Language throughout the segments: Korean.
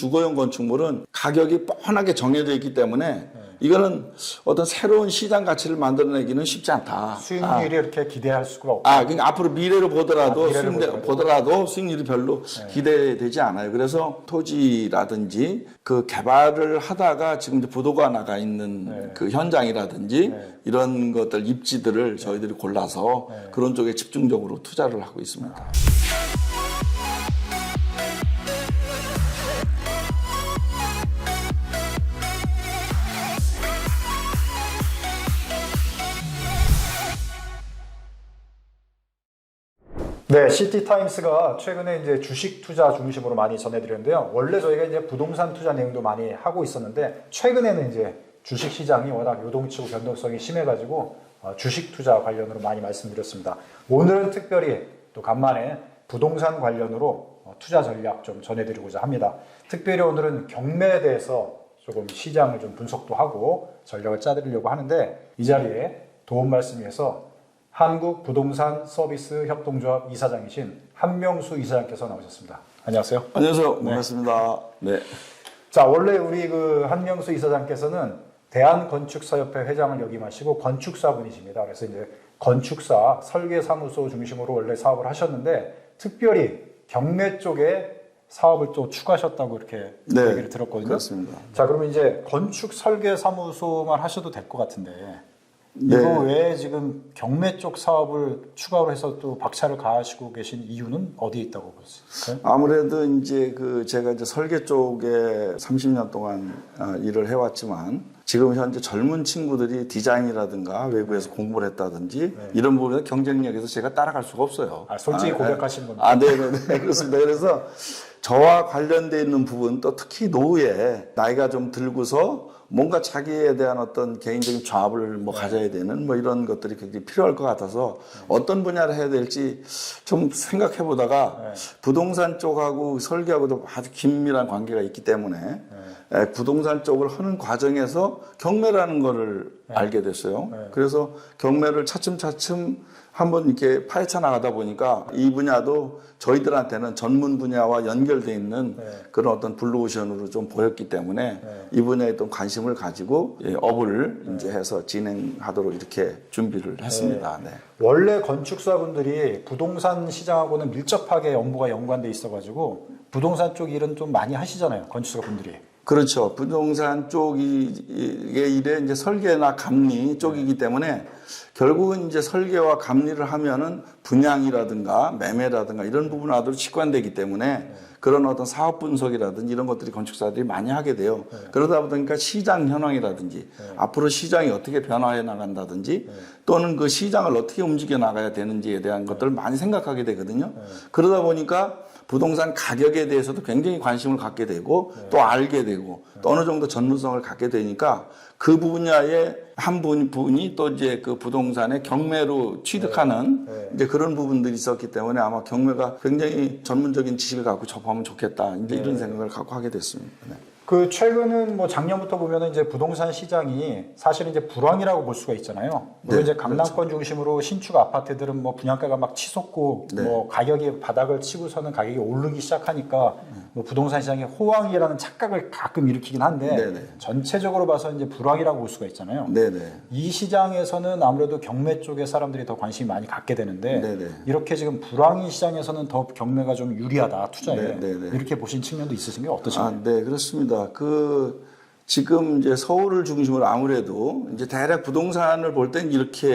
주거용 건축물은 가격이 뻔하게 정해져 있기 때문에 이거는 어떤 새로운 시장 가치를 만들어내기는 쉽지 않다. 수익률이 이렇게 기대할 수가 없고 아, 그러니까 앞으로 미래를 보더라도 아, 미래를 수익 보더라도. 보더라도 수익률이 별로 기대되지 않아요. 그래서 토지라든지 그 개발을 하다가 지금 이제 부도가 나가 있는 네. 그 현장이라든지 이런 것들 입지들을 저희들이 골라서 네. 그런 쪽에 집중적으로 투자를 하고 있습니다. 네, 시티타임스가 최근에 이제 주식 투자 중심으로 많이 전해드렸는데요. 원래 저희가 이제 부동산 투자 내용도 많이 하고 있었는데, 최근에는 이제 주식 시장이 워낙 요동치고 변동성이 심해가지고, 어, 주식 투자 관련으로 많이 말씀드렸습니다. 오늘은 특별히 또 간만에 부동산 관련으로 어, 투자 전략 좀 전해드리고자 합니다. 특별히 오늘은 경매에 대해서 조금 시장을 좀 분석도 하고 전략을 짜드리려고 하는데, 이 자리에 도움 말씀 위해서 한국 부동산 서비스 협동조합 이사장이신 한명수 이사장께서 나오셨습니다. 안녕하세요. 안녕하세요. 반갑습니다. 네. 자, 원래 우리 그 한명수 이사장께서는 대한건축사협회 회장을 역임하시고 건축사분이십니다. 그래서 이제 건축사 설계사무소 중심으로 원래 사업을 하셨는데 특별히 경매 쪽에 사업을 또 추가하셨다고 이렇게 네, 얘기를 들었거든요. 그렇습니다. 자, 그러면 이제 건축 설계 사무소만 하셔도 될 것 같은데 네. 이거 외에 지금 경매 쪽 사업을 추가로 해서 또 박차를 가하시고 계신 이유는 어디에 있다고 보세요? 아무래도 이제 그 제가 이제 설계 쪽에 30년 동안 아, 일을 해왔지만 지금 현재 젊은 친구들이 디자인이라든가 외부에서 공부를 했다든지 이런 부분에서 경쟁력에서 제가 따라갈 수가 없어요. 아, 솔직히 아, 고백하신 겁니다. 아, 네네네. 그렇습니다. 그래서 저와 관련돼 있는 부분 또 특히 노후에 나이가 좀 들고서 뭔가 자기에 대한 어떤 개인적인 좌합을 뭐 가져야 되는 뭐 이런 것들이 굉장히 필요할 것 같아서 어떤 분야를 해야 될지 좀 생각해 보다가 부동산 쪽하고 설계하고도 아주 긴밀한 관계가 있기 때문에 에, 부동산 쪽을 하는 과정에서 경매라는 거를 알게 됐어요. 그래서 경매를 차츰차츰 한번 이렇게 파헤쳐 나가다 보니까 이 분야도 저희들한테는 전문 분야와 연결돼 있는 그런 어떤 블루오션으로 좀 보였기 때문에 이 분야에 또 관심을 가지고 예, 업을 이제 해서 진행하도록 이렇게 준비를 했습니다. 네. 원래 건축사분들이 부동산 시장하고는 밀접하게 업무가 연관돼 있어가지고 부동산 쪽 일은 좀 많이 하시잖아요. 건축사분들이. 그렇죠. 부동산 쪽이 일에 이제 설계나 감리 쪽이기 때문에 결국은 이제 설계와 감리를 하면은 분양이라든가 매매라든가 이런 부분하고 직관되기 때문에 그런 어떤 사업 분석이라든지 이런 것들이 건축사들이 많이 하게 돼요. 그러다 보니까 시장 현황이라든지 앞으로 시장이 어떻게 변화해 나간다든지 또는 그 시장을 어떻게 움직여 나가야 되는지에 대한 것들을 많이 생각하게 되거든요. 그러다 보니까 부동산 가격에 대해서도 굉장히 관심을 갖게 되고 또 알게 되고 또 어느 정도 전문성을 갖게 되니까 그 분야의 한 분, 분이 또 이제 그 부동산의 경매로 취득하는 이제 그런 부분들이 있었기 때문에 아마 경매가 굉장히 전문적인 지식을 갖고 접하면 좋겠다. 이제 이런 생각을 갖고 하게 됐습니다. 네. 그 최근은 뭐 작년부터 보면은 이제 부동산 시장이 사실 이제 불황이라고 볼 수가 있잖아요. 물론 네, 이제 강남권 중심으로 신축 아파트들은 뭐 분양가가 막 치솟고 네. 뭐 가격이 바닥을 치고서는 가격이 오르기 시작하니까 뭐 부동산 시장의 호황이라는 착각을 가끔 일으키긴 한데 네, 네. 전체적으로 봐서 이제 불황이라고 볼 수가 있잖아요. 네네. 이 시장에서는 아무래도 경매 쪽에 사람들이 더 관심이 많이 갖게 되는데 네네. 이렇게 지금 불황인 시장에서는 더 경매가 좀 유리하다 투자에. 이렇게 보신 측면도 있으신가요? 어떠신가요? 아, 네, 그렇습니다. 그 지금 이제 서울을 중심으로 아무래도 이제 대략 부동산을 볼 땐 이렇게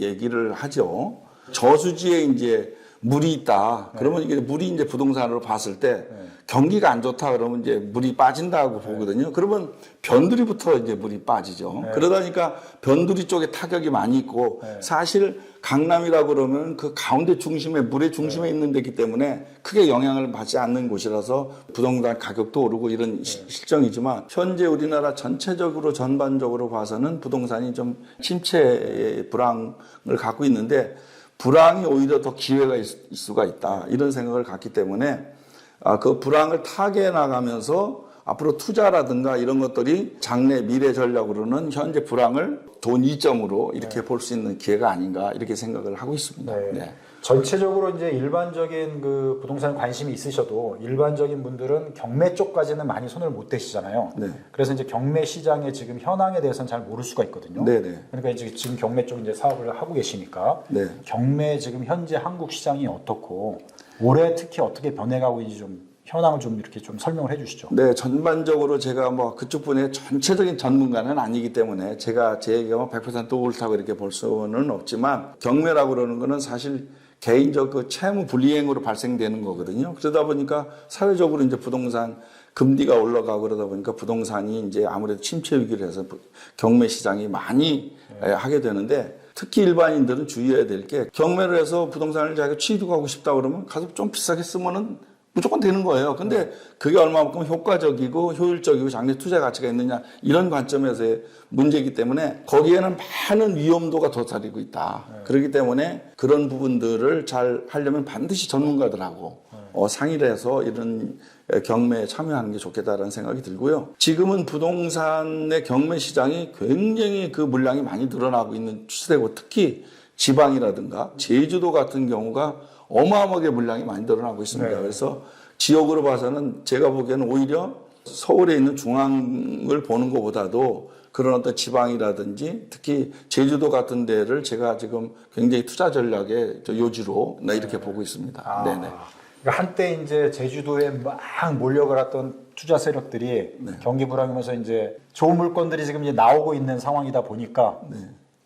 얘기를 하죠. 저수지에 이제 물이 있다. 그러면 이게 물이 이제 부동산으로 봤을 때 경기가 안 좋다 그러면 이제 물이 빠진다고 보거든요. 그러면 변두리부터 이제 물이 빠지죠. 그러다 보니까 변두리 쪽에 타격이 많이 있고 사실 강남이라고 그러면 그 가운데 중심에 물의 중심에 있는 데기 때문에 크게 영향을 받지 않는 곳이라서 부동산 가격도 오르고 이런 시- 실정이지만 현재 우리나라 전체적으로 전반적으로 봐서는 부동산이 좀 침체의 불황을 갖고 있는데 불황이 오히려 더 기회가 있을 수가 있다 이런 생각을 갖기 때문에 아, 그 불황을 타개해 나가면서 앞으로 투자라든가 이런 것들이 장래 미래 전략으로는 현재 불황을 좋은 이점으로 이렇게 볼수 있는 기회가 아닌가 이렇게 생각을 하고 있습니다. 네. 네. 전체적으로 이제 일반적인 그 부동산 관심이 있으셔도 일반적인 분들은 경매 쪽까지는 많이 손을 못 대시잖아요. 네. 그래서 이제 경매 시장의 지금 현황에 대해서는 잘 모를 수가 있거든요. 네 네. 그러니까 이제 지금 경매 쪽 이제 사업을 하고 계시니까 네. 경매 지금 현재 한국 시장이 어떻고 올해 특히 어떻게 변해가고 있는지 좀 현황을 좀 이렇게 좀 설명을 해주시죠. 네, 전반적으로 제가 뭐 그쪽 분야의 전체적인 전문가는 아니기 때문에 제가 제 얘기가 100% 옳다고 이렇게 볼 수는 없지만 경매라고 그러는 거는 사실 개인적 그 채무 불이행으로 발생되는 거거든요. 그러다 보니까 사회적으로 이제 부동산 금리가 올라가고 그러다 보니까 부동산이 이제 아무래도 침체 위기를 해서 부- 경매 시장이 많이 에, 하게 되는데 특히 일반인들은 주의해야 될 게 경매를 해서 부동산을 자기가 취득하고 싶다 그러면 가서 좀 비싸게 쓰면은 무조건 되는 거예요. 근데 그게 얼마만큼 효과적이고 효율적이고 장래 투자 가치가 있느냐 이런 관점에서의 문제이기 때문에 거기에는 많은 위험도가 도사리고 있다. 그렇기 때문에 그런 부분들을 잘 하려면 반드시 전문가들하고 어, 상의를 해서 이런 경매에 참여하는 게 좋겠다라는 생각이 들고요. 지금은 부동산의 경매 시장이 굉장히 그 물량이 많이 늘어나고 있는 추세고 특히 지방이라든가 제주도 같은 경우가 어마어마하게 물량이 많이 늘어나고 있습니다. 네. 그래서 지역으로 봐서는 제가 보기에는 오히려 서울에 있는 중앙을 보는 것보다도 그런 어떤 지방이라든지 특히 제주도 같은 데를 제가 지금 굉장히 투자 전략의 저 요지로 나 이렇게 보고 있습니다. 아, 네네. 그러니까 한때 이제 제주도에 막 몰려들었던 투자 세력들이 네. 경기 불황이면서 이제 좋은 물건들이 지금 이제 나오고 있는 상황이다 보니까 네.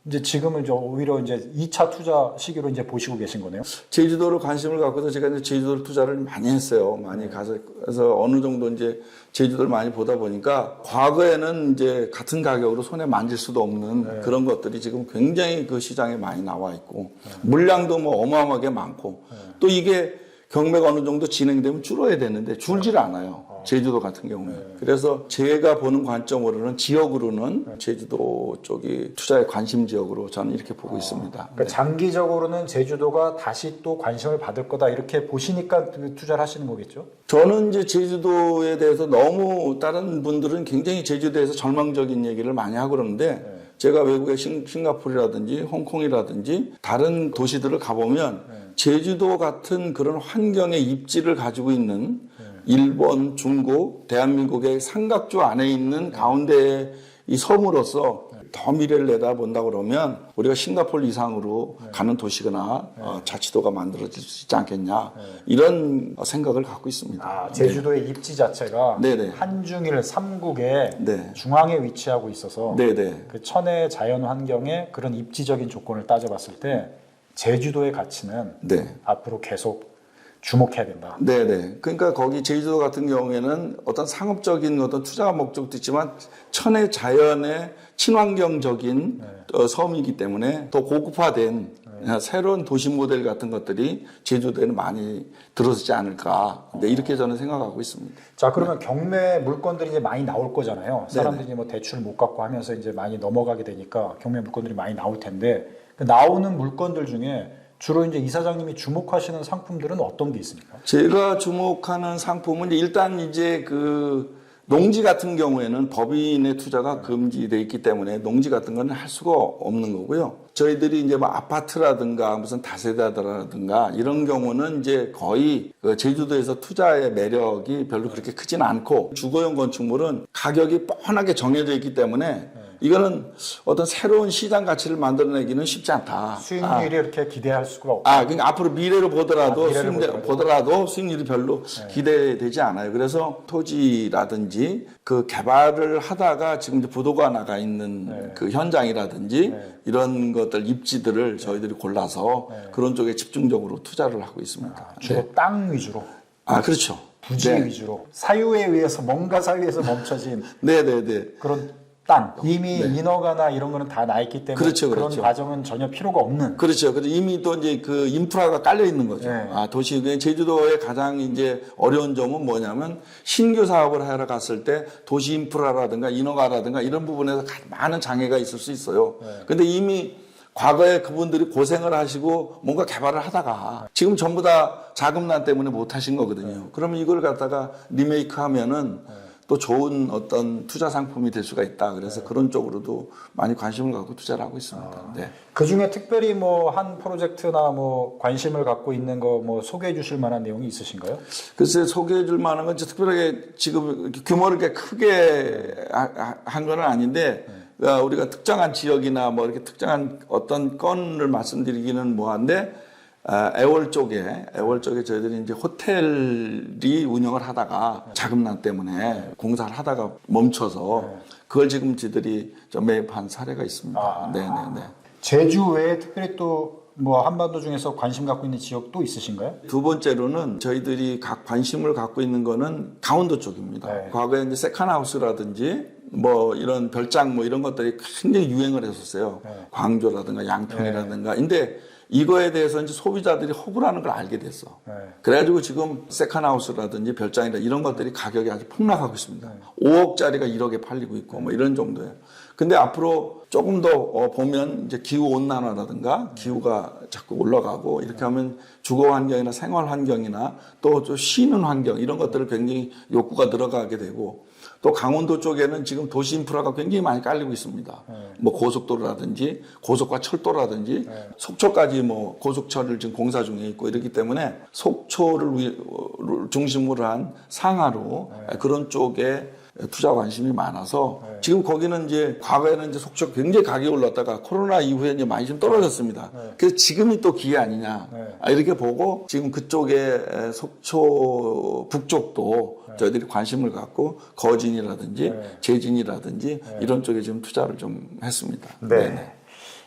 이제 지금은 이제 오히려 이제 2차 투자 시기로 이제 보시고 계신 거네요. 제주도를 관심을 갖고서 제가 이제 제주도를 투자를 많이 했어요. 많이 가서 그래서 어느 정도 이제 제주도를 많이 보다 보니까 과거에는 이제 같은 가격으로 손에 만질 수도 없는 그런 것들이 지금 굉장히 그 시장에 많이 나와 있고 물량도 뭐 어마어마하게 많고 또 이게 경매가 어느 정도 진행되면 줄어야 되는데 줄질 않아요. 제주도 같은 경우에. 그래서 제가 보는 관점으로는 지역으로는 제주도 쪽이 투자의 관심 지역으로 저는 이렇게 보고 있습니다. 그러니까 장기적으로는 제주도가 다시 또 관심을 받을 거다 이렇게 보시니까 그 투자를 하시는 거겠죠? 저는 이제 제주도에 대해서 너무 다른 분들은 굉장히 제주도에서 절망적인 얘기를 많이 하고 그러는데 제가 외국에 싱, 싱가포르라든지 홍콩이라든지 다른 도시들을 가보면 제주도 같은 그런 환경의 입지를 가지고 있는 일본, 중국, 대한민국의 삼각주 안에 있는 가운데의 이 섬으로서 더 미래를 내다본다 그러면 우리가 싱가포르 이상으로 가는 도시거나 어, 자치도가 만들어질 수 있지 않겠냐 이런 생각을 갖고 있습니다. 아, 제주도의 입지 자체가 네네. 한중일 삼국의 네. 중앙에 위치하고 있어서 네네. 그 천혜 자연 환경의 그런 입지적인 조건을 따져봤을 때 제주도의 가치는 네. 앞으로 계속 주목해야 된다. 네네. 그러니까 거기 제주도 같은 경우에는 어떤 상업적인 어떤 투자 목적도 있지만 천혜 자연의 친환경적인 어, 섬이기 때문에 더 고급화된 어, 새로운 도시 모델 같은 것들이 제주도에는 많이 들어서지 않을까. 네, 이렇게 저는 생각하고 있습니다. 자 그러면 경매 물건들이 이제 많이 나올 거잖아요. 사람들이 뭐 대출 못 갚고 하면서 이제 많이 넘어가게 되니까 경매 물건들이 많이 나올 텐데 그 나오는 물건들 중에 주로 이제 이사장님이 주목하시는 상품들은 어떤 게 있습니까? 제가 주목하는 상품은 일단 이제 그 농지 같은 경우에는 법인의 투자가 금지돼 있기 때문에 농지 같은 거는 할 수가 없는 거고요. 저희들이 이제 뭐 아파트라든가 무슨 다세대라든가 이런 경우는 이제 거의 그 제주도에서 투자의 매력이 별로 그렇게 크진 않고 주거용 건축물은 가격이 뻔하게 정해져 있기 때문에 이거는 어떤 새로운 시장 가치를 만들어내기는 쉽지 않다. 수익률이 이렇게 기대할 수가 없고 아, 그러니까 앞으로 미래를 보더라도 아, 미래를 수익 보더라도. 보더라도 수익률이 별로 기대되지 않아요. 그래서 토지라든지 그 개발을 하다가 지금 이제 부도가 나가 있는 네. 그 현장이라든지 이런 것들 입지들을 저희들이 골라서 네. 그런 쪽에 집중적으로 투자를 하고 있습니다. 주로 네. 땅 위주로 아, 그렇죠. 부지 네. 위주로 사유에 의해서 뭔가 사유에서 멈춰진 네, 네, 네. 그런 땅 이미 인허가나 이런 거는 다 나 있기 때문에 그렇죠, 런 그렇죠. 과정은 전혀 필요가 없는 그렇죠. 그래서 이미 또 이제 그 인프라가 깔려 있는 거죠. 네. 아, 도시, 그 제주도의 가장 이제 어려운 점은 뭐냐면 신규 사업을 하러 갔을 때 도시 인프라라든가 인허가라든가 이런 부분에서 가- 많은 장애가 있을 수 있어요. 네. 근데 이미 과거에 그분들이 고생을 하시고 뭔가 개발을 하다가 지금 전부 다 자금난 때문에 못 하신 거거든요. 그러면 이걸 갖다가 리메이크 하면은 또 좋은 어떤 투자 상품이 될 수가 있다. 그래서 그런 쪽으로도 많이 관심을 갖고 투자를 하고 있습니다. 네. 그 중에 특별히 뭐 한 프로젝트나 뭐 관심을 갖고 있는 거 뭐 소개해 주실 만한 내용이 있으신가요? 글쎄 소개해 줄 만한 건 특별하게 지금 규모를 이렇게 크게 한 건 아닌데 어, 우리가 특정한 지역이나 뭐 이렇게 특정한 어떤 건을 말씀드리기는 뭐한데 아, 애월 쪽에 애월 쪽에 저희들이 이제 호텔이 운영을 하다가 자금난 때문에 공사를 하다가 멈춰서 그걸 지금 저희들이 좀 매입한 사례가 있습니다. 아. 네, 네, 네. 제주 외에 특별히 또 뭐 한반도 중에서 관심 갖고 있는 지역 또 있으신가요? 두 번째로는 저희들이 각 관심을 갖고 있는 거는 강원도 쪽입니다. 네. 과거에 이제 세컨하우스라든지 뭐 이런 별장 뭐 이런 것들이 굉장히 유행을 했었어요. 네. 광조라든가 양평이라든가. 근데 이거에 대해서 이제 소비자들이 호구라는 걸 알게 됐어. 네. 그래가지고 지금 세컨하우스라든지 별장이라 이런 것들이 가격이 아주 폭락하고 있습니다. 네. 5억짜리가 1억에 팔리고 있고 뭐 이런 정도예요. 근데 앞으로 조금 더 어, 보면 이제 기후 온난화라든가 기후가 자꾸 올라가고 이렇게 하면 주거 환경이나 생활 환경이나 또좀 쉬는 환경 이런 것들을 굉장히 욕구가 늘어가게 되고 또 강원도 쪽에는 지금 도시 인프라가 굉장히 많이 깔리고 있습니다. 뭐 고속도로라든지 고속과 철도라든지 속초까지 뭐 고속철을 지금 공사 중에 있고 이렇기 때문에 속초를 위- 어, 중심으로 한 상하로 그런 쪽에 투자 관심이 많아서 지금 거기는 이제 과거에는 이제 속초 굉장히 가격이 올랐다가 코로나 이후에 이제 많이 좀 떨어졌습니다. 그래서 지금이 또 기회 아니냐 네. 아, 이렇게 보고 지금 그쪽에 에, 속초 북쪽도 저희들이 관심을 갖고 거진이라든지 네. 제진이라든지 이런 쪽에 지금 투자를 좀 했습니다. 네.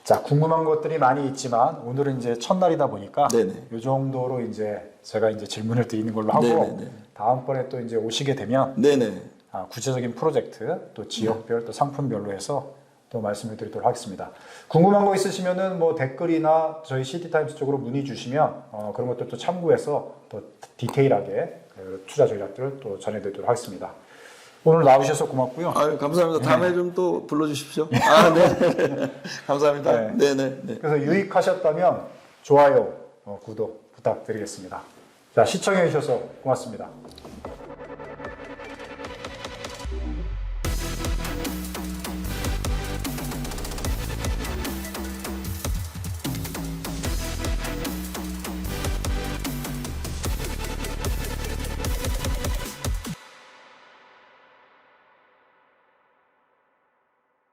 자, 궁금한 것들이 많이 있지만 오늘은 이제 첫날이다 보니까 네네. 이 정도로 이제 제가 이제 질문을 드리는 걸로 하고 네네네. 다음번에 또 이제 오시게 되면 네네. 아, 구체적인 프로젝트 또 지역별 또 상품별로 해서 또 말씀을 드리도록 하겠습니다. 궁금한 거 있으시면은 뭐 댓글이나 저희 시티타임스 쪽으로 문의 주시면 어, 그런 것들 또 참고해서 또 디테일하게 그 투자 전략들을 또 전해드리도록 하겠습니다. 오늘 나오셔서 고맙고요. 아유, 감사합니다. 다음에 좀또 불러주십시오. 아, 네. 감사합니다. 네. 네, 네, 네. 그래서 유익하셨다면 좋아요, 어, 구독 부탁드리겠습니다. 자, 시청해 주셔서 고맙습니다.